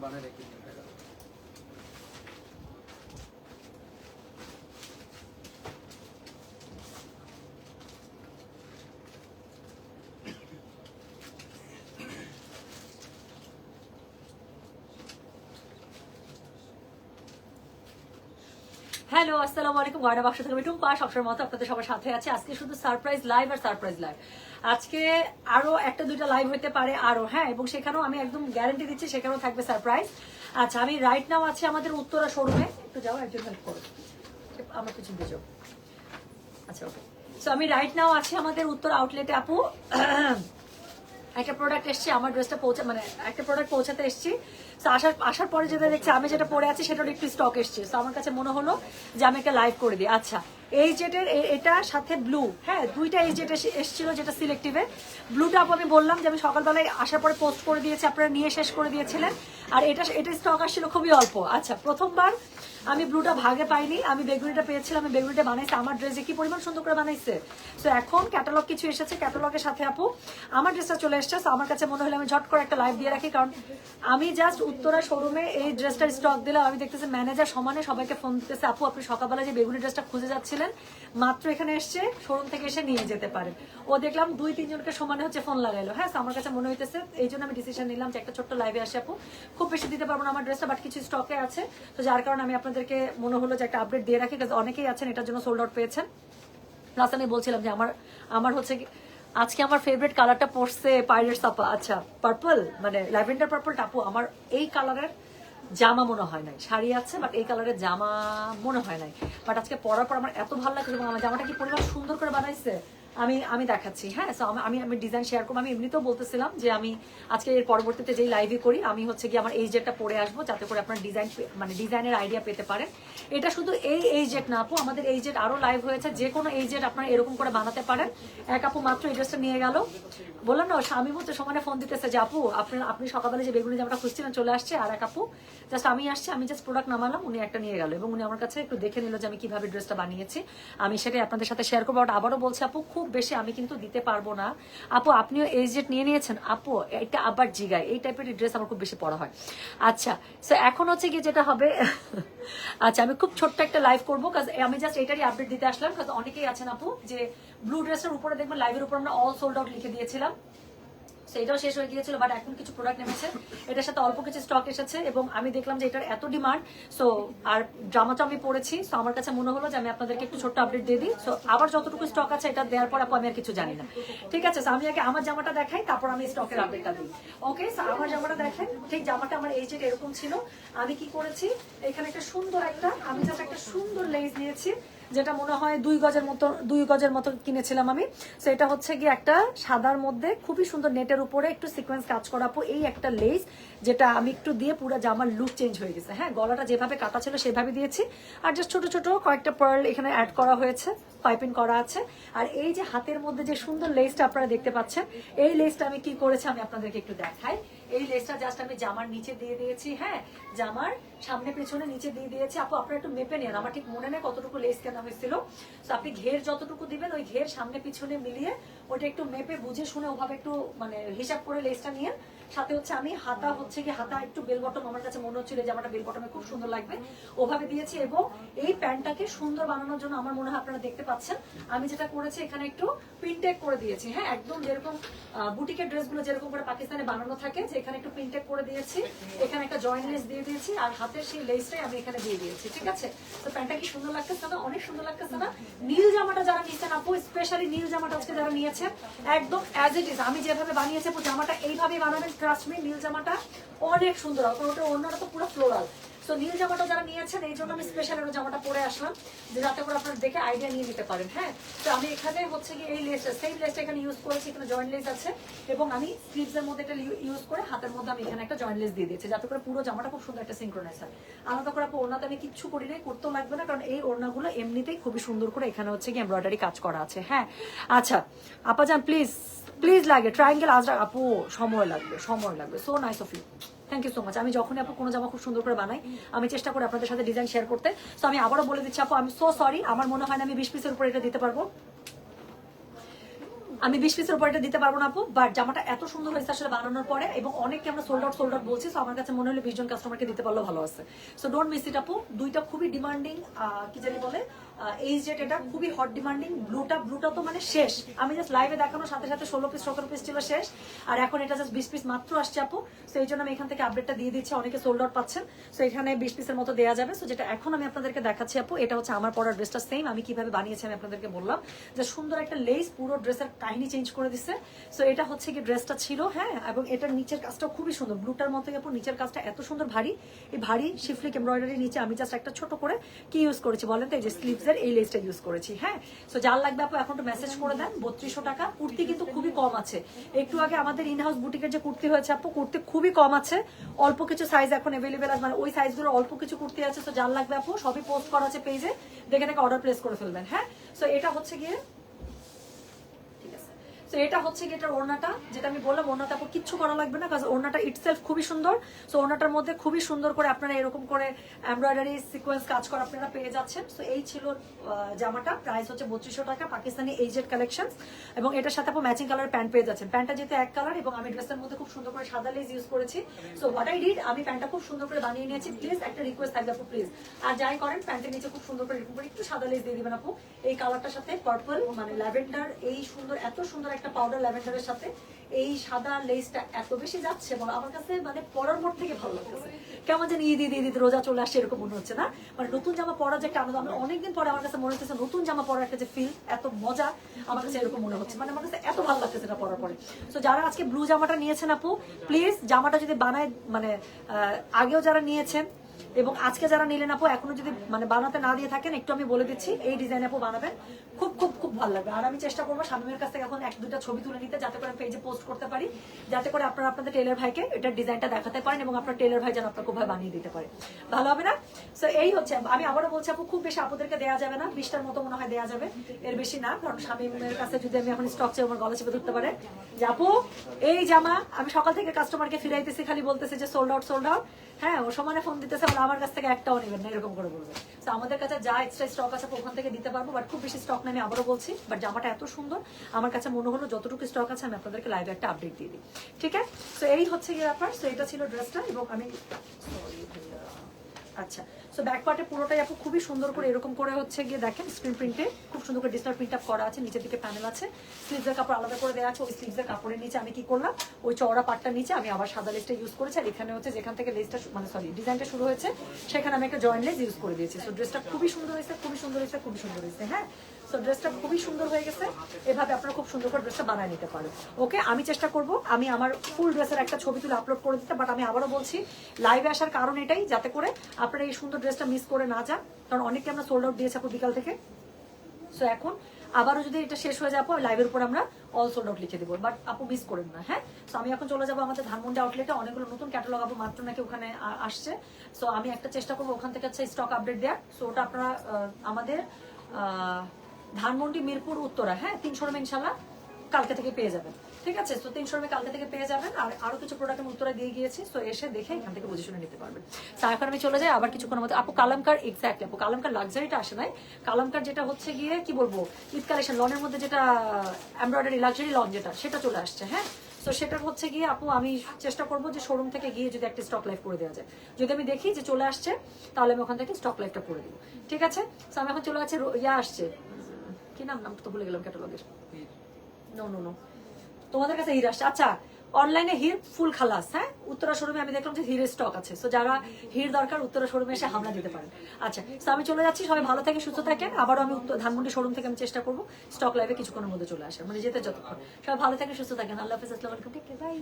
বানায় রেখে দিন টাকা হ্যালো, আসসালামু আলাইকুম। গয়না বাক্স থেকে আমি টুম্পা সবসময় মতো আপনাদের সবার সাথে আছে। আজকে শুধু সারপ্রাইজ লাইভ আর সারপ্রাইজ লাইভ। আজকে আরও একটা, দুইটা লাইভ হতে পারে আরও হ্যাঁ এবং সেখানেও আমি একদম গ্যারান্টি দিচ্ছি সেখানেও থাকবে সারপ্রাইজ। আচ্ছা আমি রাইট নাও আছে আমাদের উত্তরা শোরুমে একটু যাও, একজন হেল্প করো। আমার কিছু বুঝো আচ্ছা ওকে সো আমি রাইট নাও আছি আমাদের উত্তর আউটলেটে আপু একটা প্রোডাক্ট এসছে, আমার ড্রেসটা পৌঁছে মানে একটা প্রোডাক্ট পৌঁছাতে এসছি। তো আসার আসার পরে যেটা দেখছি, আমি যেটা পরে আছি, সেটার একটু স্টক এসছে। তো আমার কাছে মনে হলো যে আমি একটা লাইভ করে দিই। আচ্ছা এই জেটের এটা সাথে ব্লু হ্যাঁ দুইটা এই জেট এসেছিল যেটা সিলেক্টিভে ব্লুটা আমি বললাম যে আমি সকালবেলায় আসার পরে পোস্ট করে দিয়েছি, আপনারা নিয়ে শেষ করে দিয়েছিলেন। আর এটা এটা স্টক আসছিল খুবই অল্প। আচ্ছা প্রথমবার আমি ব্লুটা ভাগে পাইনি, আমি বেগুনিটা পেয়েছিলাম, আমি বেগুনিটা বানাইছি। আমার ড্রেসে কি পরিমাণ সুন্দর করে বানাইছে। তো এখন ক্যাটালগ কিছু এসেছে ক্যাটালগের সাথে আপু, আমার ড্রেসটা চলে এসেছে। আমার কাছে মনে হলো আমি ঝট করে একটা লাইভ দিয়ে রাখি, কারণ আমি জাস্ট উত্তরা শোরুমে এই ড্রেসটার স্টক দিলাম। আমি দেখতেছি ম্যানেজার সমানে সবাইকে ফোন দিতেছে, আপু, আপনি সকালবেলা যে বেগুনি ড্রেসটা খুঁজে যাচ্ছিলেন, মাত্র এখানে এসছে শোরুম থেকে এসে নিয়ে যেতে পারেন ও দেখলাম দুই, তিনজনকে সমানে হচ্ছে ফোন লাগাইলো। হ্যাঁ আমার কাছে মনে হইতেছে, এই জন্য আমি ডিসিশন নিলাম যে একটা ছোট্ট লাইভে আসে, আপু। খুব বেশি দিতে পারব না আমার ড্রেসটা বাট কিছু স্টকে আছে। তো যার কারণে আমি আপনাদেরকে মনে হলো যে একটা আপডেট দিয়ে রাখি অনেকেই আছেন, এটার জন্য সোল্ড আউট পেয়েছেন। প্লাস আমি বলছিলাম যে আমার আমার হচ্ছে আজকে আমার ফেভারিট কালারটা পড়ছে পাইরেট সাপা আচ্ছা পার্পল মানে ল্যাভেন্ডার পার্পল টাপু, আমার এই কালারের জামা মনে হয় নাই। শাড়ি আছে বাট এই কালারের জামা মনে হয় নাই। বাট আজকে পরার পর আমার এত ভালো লাগছে, এবং আমার জামাটা কি পরিমাণ সুন্দর করে বানাইছে। আমি আমি দেখাচ্ছি হ্যাঁ? সো আমি আমি ডিজাইন শেয়ার করব। আমি এমনিতেও বলতেছিলাম যে আমি আজকে এর পরবর্তীতে যেই লাইভে করি, আমি হচ্ছে কি আমার এই জেটটা পরে আসব, যাতে করে আপনার ডিজাইন মানে ডিজাইনের আইডিয়া পেতে পারেন। এটা শুধু এই এই জেট না, আপু, আমাদের এই জেট আরও লাইভ হয়েছে। যে কোনো এই জেট আপনারা এরকম করে বানাতে পারেন। এক আপু মাত্র এই ড্রেসটা নিয়ে গেল। বললাম না স্বামী হচ্ছে সমানে ফোন দিতেছে যে, আপু, আপনি আপনি সকালে যে বেগুনি জামাটা খুঁজছিলেন চলে আসছে, আর এক আপু জাস্ট আমি আসছি, আমি জাস্ট প্রোডাক্ট নামালাম, উনি একটা নিয়ে গেল। এবং উনি আমার কাছে একটু দেখে নিল যে আমি কীভাবে ড্রেসটা বানিয়েছি। আমি সেটাই আপনাদের সাথে শেয়ার করব আবারও বলছি, আপু, খুব বেশি আমি কিন্তু দিতে পারব না। আপু, আপনিও এই জেট নিয়ে নিয়েছেন, আপু, এটা আবার জিগায়। এই টাইপের ড্রেস আমার খুব বেশি পড়া হয়। আচ্ছা সো এখন হচ্ছে গিয়ে যেটা হবে আচ্ছা আমি খুব ছোট্ট একটা লাইভ করব কাজ আমি জাস্ট এটারই আপডেট দিতে আসলাম কাজ অনেকেই আছেন আপু, যে ব্লু ড্রেসের উপরে দেখবেন লাইভের উপর আমরা অল সোল্ড আউট লিখে দিয়েছিলাম। এটাও শেষ হয়ে গিয়েছিল বাট এখন কিছু প্রোডাক্ট নেমেছে। এটার সাথে অল্প কিছু স্টক এসেছে, এবং আমি দেখলাম যে এটার এত ডিমান্ড সো আর জামাটা আমি পরেছি সো আমার কাছে মনে হলো যে আমি আপনাদেরকে একটু ছোট্ট আপডেট দিয়ে দিই। সো আবার যতটুকু স্টক আছে এটা দেওয়ার পর আপু আমি আর কিছু জানি না। ঠিক আছে আমি আগে আমার জামাটা দেখাই, তারপর আমি স্টকের আপডেটটা দিই। ওকে আমার জামাটা দেখেন, ঠিক জামাটা আমার এই যে এরকম ছিল। আমি কি করেছি, এখানে একটা সুন্দর একটা, আমি জাস্ট একটা সুন্দর লেস নিয়েছি। যেটা মনে হয় দুই গজের মতো, দুই গজের মতো কিনেছিলাম আমি। তো এটা হচ্ছে গিয়ে একটা সাদার মধ্যে খুবই সুন্দর নেটের উপরে একটু সিকোয়েন্স কাজ করা আপু, এই একটা লেস যেটা আমি একটু দিয়ে পুরো জামার লুক চেঞ্জ হয়ে গেছে। হ্যাঁ গলাটা যেভাবে কাটা ছিল সেভাবে দিয়েছি। আর জাস্ট ছোট ছোট কয়েকটা পার্ল এখানে অ্যাড করা হয়েছে পাইপিং করা আছে। আর এই যে হাতের মধ্যে যে সুন্দর লেসটা আপনারা দেখতে পাচ্ছেন, এই লেসটা আমি কি করেছি আমি আপনাদেরকে একটু দেখাই। এই লেসটা জাস্ট আমি জামার নিচে দিয়ে দিয়েছি হ্যাঁ জামার সামনে, পেছনে, নিচে দিয়ে দিয়েছি। আপু, আপনারা একটু মেপে নেন। আমার ঠিক মনে নেই কতটুকু লেস কেনা হয়েছিল। তো আপনি ঘের যতটুকু দিবেন, ওই ঘের সামনে, পিছনে মিলিয়ে ওটা একটু মেপে বুঝে শুনে ওভাবে একটু মানে হিসাব করে লেসটা নিয়ে সাথে হচ্ছে আমি হাতা হচ্ছে কি, হাতা একটু বেল বটম আমার কাছে মনে হচ্ছিল যে জামাটা বেল বটমে খুব সুন্দর লাগবে। ওভাবে দিয়েছি এবং এই প্যান্টটাকে সুন্দর বানানোর জন্য আমার মনে হয় আপনারা দেখতে পাচ্ছেন। আমি যেটা করেছি, এখানে একটু প্রিন্টেক করে দিয়েছি। হ্যাঁ একদম যেরকম বুটিকের ড্রেসগুলো যেরকম করে পাকিস্তানে বানানো থাকে, যে এখানে একটু প্রিন্টেক করে দিয়েছি। এখানে একটা জয়েন্ট লেস দিয়ে দিয়েছি, আর হাতের সেই লেসটাই আমি এখানে দিয়ে দিয়েছি, ঠিক আছে? তো প্যান্টটা কি সুন্দর লাগতেছে না? অনেক সুন্দর লাগতেছে না? নীল জামাটা যারা নিয়েছেন আপু স্পেশালি নীল জামাটা আজকে যারা নিয়েছেন, একদম অ্যাজ ইট ইজ আমি যেভাবে বানিয়েছি জামাটা এইভাবেই বানাবেন ট্রাস্ট নীল জামাটা অনেক সুন্দর আপনার ওটা অন্যটা তো পুরো ফ্লোরাল তো নীল জামাটা যারা নিয়েছেন এই জন্য আমি স্পেশাল ওই জামাটা পরে আসলাম, যে যাতে করে আপনারা দেখে আইডিয়া নিয়ে নিতে পারেন হ্যাঁ? তো আমি এখানে হচ্ছে কি এই লেসটা সেম লেসটা এখানে ইউজ করেছি, এখানে জয়েন্ট লেস আছে, এবং আমি স্লিভস এর মধ্যে এটা ইউজ করে হাতের মধ্যে আমি এখানে একটা জয়েন্ট লেস দিয়ে দিয়েছি, যাতে করে পুরো জামাটা খুব সুন্দর একটা সিঙ্ক্রোনাইজ হয়। আলাদা করে আপু, ওড়নাতে আমি কিচ্ছু করি নাই, করতেও লাগবে না, কারণ এই ওড়নাগুলো এমনিতেই খুবই সুন্দর করে এখানে হচ্ছে কি এমব্রয়ডারি কাজ করা আছে হ্যাঁ? আচ্ছা আপাজান প্লিজ প্লিজ লাগে ট্রায়াঙ্গেল আজরা আপু, সময় লাগবে সময় লাগবে so nice of you thank you so much আমি যখনই আপু কোনো জামা খুব সুন্দর করে বানাই, আমি চেষ্টা করি আপনাদের সাথে ডিজাইন শেয়ার করতে। সো আমি আবারও বলে দিচ্ছি আপু আমি সো সরি আমার মনে হয় না আমি বিশ পিসের উপরে এটা দিতে পারব। আমি বিশ পিসের উপর এটা দিতে পারব না আপু বাট জামাটা এত সুন্দর হয়েছে আসলে বানানোর পরে, এবং অনেককে আমরা সোল্ড আউট সোল্ড আউট বলছি সো আমার কাছে মনে হলো বিশ জন কাস্টমারকে দিতে পারলেও ভালো আছে। সো ডোন্ট মিস ইট আপু। দুইটা খুবই ডিমান্ডিং কি জানি বলে এই জেট এটা খুবই হট ডিমান্ডিং ব্লুটা ব্লুটা তো মানে শেষ। আমি জাস্ট লাইভে দেখানোর সাথে সাথে ষোলো পিস সতেরো পিস ছিল শেষ। আর এখন এটা জাস্ট বিশ পিস মাত্র আসছে, আপু। সো এই জন্য আমি এখান থেকে আপডেটটা দিয়ে দিচ্ছি, অনেকে সোল্ড আউট পাচ্ছেন। সো এখানে বিশ পিসের মতো দেওয়া যাবে। সো যেটা এখন আমি আপনাদেরকে দেখাচ্ছি, আপু, এটা হচ্ছে আমার পরার ড্রেসটা সেম আমি কীভাবে বানিয়েছি আমি আপনাদেরকে বললাম। যে সুন্দর একটা লেস পুরো ড্রেসের কাহিনী চেঞ্জ করে দিচ্ছে সো এটা হচ্ছে কি ড্রেসটা ছিল হ্যাঁ এবং এটার নিচের কাজটাও খুবই সুন্দর। ব্লুটার মতো আপু নিচের কাজটা এত সুন্দর ভারী। এই ভারী শিফলিক এমব্রয়ডারি নিচে আমি জাস্ট একটা ছোট করে কি ইউজ করেছি বলেন তো? এই যে স্লিভসের এই লেসটা ইউজ করেছি হ্যাঁ। সো যার লাগবে আপু এখন তো মেসেজ করে দেন, বত্রিশশো টাকা। কুর্তি কিন্তু খুবই কম আছে। একটু আগে আমাদের ইনহাউস বুটিকের যে কুর্তি হয়েছে আপু, কুর্তি খুবই কম আছে। অল্প কিছু সাইজ এখন অ্যাভেলেবেল আছে। মানে ওই সাইজগুলো অল্প কিছু কুর্তি আছে। তো যার লাগবে আপু, সবই পোস্ট করা আছে পেজে দেখে দেখে অর্ডার প্লেস করে ফেলবেন হ্যাঁ। সো এটা হচ্ছে গিয়ে তো এটা হচ্ছে কি এটার ওড়নাটা, যেটা আমি বললাম, ওড়নাটা আপু কিচ্ছু করা লাগবে না কারণ ওড়নাটা ইটসেলফ খুবই সুন্দর। সো ওড়নাটার মধ্যে খুবই সুন্দর করে আপনারা এরকম করে এমব্রয়ডারি সিকোয়েন্স কাজ করা আপনারা পেয়ে যাচ্ছেন। সো এই ছিল জামাটা প্রাইস হচ্ছে বত্রিশশো টাকা, পাকিস্তানি এইজেড কালেকশন এবং এটার সাথে আপু ম্যাচিং কালার প্যান্ট পেয়ে যাচ্ছেন। প্যান্টটা যেহেতু এক কালার এবং আমি ড্রেসের মধ্যে খুব সুন্দর করে সাদা লেজ ইউজ করেছি। সো হোয়াট আই ডিড আমি প্যান্টটা খুব সুন্দর করে বানিয়ে নিয়েছি। প্লিজ একটা রিকোয়েস্ট থাকবে আপু প্লিজ আর যাই করেন প্যান্টের নিচে খুব সুন্দর করে করে একটু সাদা লেজ দিয়ে দিবেন আপু। এই কালারটার সাথে পার্পল মানে ল্যাভেন্ডার এই সুন্দর, এত সুন্দর একটা পাউডার ল্যাভেন্ডারের সাথে এই সাদা লেসটা এত বেশি যাচ্ছে বলো আমার কাছে মানে পরার পর থেকে ভালো লাগতেছে। কেমন যেন ঈদ ঈদ ঈদ, রোজা চলে আসে এরকম মনে হচ্ছে না। মানে নতুন জামা পরা যে একটা আনন্দ, আমি অনেকদিন পরে আমার কাছে মনে হচ্ছে নতুন জামা পরার একটা যে ফিল এত মজা আমার কাছে এরকম মনে হচ্ছে। মানে আমার কাছে এত ভালো লাগতেছে এটা পরার পরে। তো যারা আজকে ব্লু জামাটা নিয়েছেন আপু প্লিজ জামাটা যদি বানায় মানে আগেও যারা নিয়েছেন এবং আজকে যারা নিলেন আপু, এখনও যদি মানে বানাতে না দিয়ে থাকেন, একটু আমি বলে দিচ্ছি, এই ডিজাইন আপু বানাবেন। খুব খুব খুব ভালো লাগবে। আর আমি চেষ্টা করব শামিমের কাছ থেকে এখন এক, দুটা ছবি তুলে নিতে, যাতে করে পেজে পোস্ট করতে পারি, যাতে করে আপনারা আপনাদের টেলার ভাইকে এটার ডিজাইনটা দেখাতে পারেন এবং আপনার টেলার ভাই যেন আপনার খুব ভালো বানিয়ে দিতে পারে। ভালো হবে না? সো এই হচ্ছে, আমি আবারও বলছি আপু, খুব বেশি আপুদেরকে দেওয়া যাবে না, বিশটার মতো মনে হয় দেওয়া যাবে। এর বেশি না, কারণ শামিমের কাছে যদি আমি এখন স্টক চাই আমার গলা চেপে ধরতে পারে। যে আপু, এই জামা, আমি সকাল থেকে কাস্টমারকে ফিরাইতেছি, খালি বলতেছে যে সোল্ড আউট সোল্ড আউট হ্যাঁ ও সমানে ফোন দিতেছে আমার কাছ থেকে একটাও নেবেন না, এরকম করে বলবেন। তো আমাদের কাছে যা এক্সট্রা স্টক আছে ওখান থেকে দিতে পারব বাট খুব বেশি স্টক নেই, আমি আবারও বলছি বাট জামাটা এত সুন্দর, আমার কাছে মনে হলো যতটুকু স্টক আছে আমি আপনাদেরকে লাইভে একটা আপডেট দিয়ে দিই। ঠিক আছে? তো এই হচ্ছে গিয়ে ব্যাপার তো এটা ছিল ড্রেসটা এবং আমি। আচ্ছা সো ব্যাক পার্টে পুরোটাই আপু খুবই সুন্দর করে এরকম করে হচ্ছে গিয়ে দেখেন স্ক্রিন প্রিন্টে খুব সুন্দর করে ডিজিটাল প্রিন্ট আপ করা আছে, নিচের দিকে প্যানেল আছে। স্লিভসের কাপড় আলাদা করে দেওয়া আছে, ওই স্লিভসের কাপড়ের নিচে আমি কি করলাম, ওই চওড়া পাটটা নিচে আমি আবার সাদা লেসটা ইউজ করেছি, আর এখানে হচ্ছে যেখান থেকে লেসটা মানে সরি ডিজাইনটা শুরু হয়েছে, সেখানে আমি একটা জয়েন্ট লেস ইউজ করে দিয়েছি। সো ড্রেসটা খুবই সুন্দর হয়েছে, খুবই সুন্দর হয়েছে, খুবই সুন্দর হয়েছে হ্যাঁ? সো ড্রেসটা খুবই সুন্দর হয়ে গেছে। এভাবে আপনারা খুব সুন্দর করে ড্রেসটা বানিয়ে নিতে পারেন। ওকে আমি চেষ্টা করব, আমি আমার ফুল ড্রেসের একটা ছবি তুলে আপলোড করে দিতে বাট আমি আবারও বলছি লাইভে আসার কারণ এটাই, যাতে করে আপনারা এই সুন্দর ড্রেসটা মিস করে না যান। কারণ অনেকে আমরা সোল্ড আউট দিয়েছি আপু বিকাল থেকে। সো এখন আবারও যদি এটা শেষ হয়ে যাব লাইভের উপর আমরা অল সোল্ড আউট লিখে দেবো। বাট আপু মিস করেন না হ্যাঁ? সো আমি এখন চলে যাব আমাদের ধানমন্ডি আউটলেটে অনেকগুলো নতুন ক্যাটালগ আপু মাত্র নাকি ওখানে আসছে। সো আমি একটা চেষ্টা করব ওখান থেকে হচ্ছে স্টক আপডেট দেওয়ার। সো ওটা আপনারা আমাদের ধানমন্ডি, মিরপুর, উত্তরা হ্যাঁ? তিনশো রুমে ইনশাল্লাহ কালকে থেকে পেয়ে যাবেন। ঠিক আছে? তো তিনশো রুমে কালকে থেকে পেয়ে যাবেন। আর আরও কিছু প্রোডাক্ট আমি উত্তরা দিয়ে গিয়েছি, তো এসে দেখে এখান থেকে বুঝে শুনে নিতে পারবেন। তো আমি চলে যাই আবার কিছুক্ষণের মধ্যে। আপু, কালামকার এক্স্যাক্টলি আপু, কালামকার লাক্সারিটা আসে নাই। কালামকার যেটা হচ্ছে গিয়ে, কি বলব ঈদ কালেকশন লনের মধ্যে যেটা এমব্রয়ডারি লাক্সারি লন যেটা, সেটা চলে আসছে হ্যাঁ? তো সেটার হচ্ছে গিয়ে, আপু, আমি চেষ্টা করব যে শোরুম থেকে গিয়ে যদি একটা স্টক লাইভ করে দেওয়া যায়। যদি আমি দেখি যে চলে আসছে, তাহলে আমি ওখান থেকে স্টক লাইভটা করে দিব। ঠিক আছে? তো আমি এখন চলে রো- ইয়া আসছে কি নাম? নাম তো ভুলে গেলাম ক্যাটালগের নো নো নো তোমাদের কাছে হির আসছে। আচ্ছা অনলাইনে হির ফুল খালাস হ্যাঁ? উত্তরা শোরুমে আমি দেখলাম যে হিরের স্টক আছে। তো যারা হির দরকার উত্তরা শোরুমে এসে হামলা দিতে পারেন। আচ্ছা তো আমি চলে যাচ্ছি। সবাই ভালো থাকে সুস্থ থাকেন। আবারও আমি উত্তর ধানমন্ডি শোরুম থেকে আমি চেষ্টা করব স্টক লাইভে কিছুক্ষণের মধ্যে চলে আসে মানে যেতে যতক্ষণ। সবাই ভালো থাকে সুস্থ থাকেন। আল্লাহ হাফিজ আসসালামু আলাইকুম। ঠিক বাই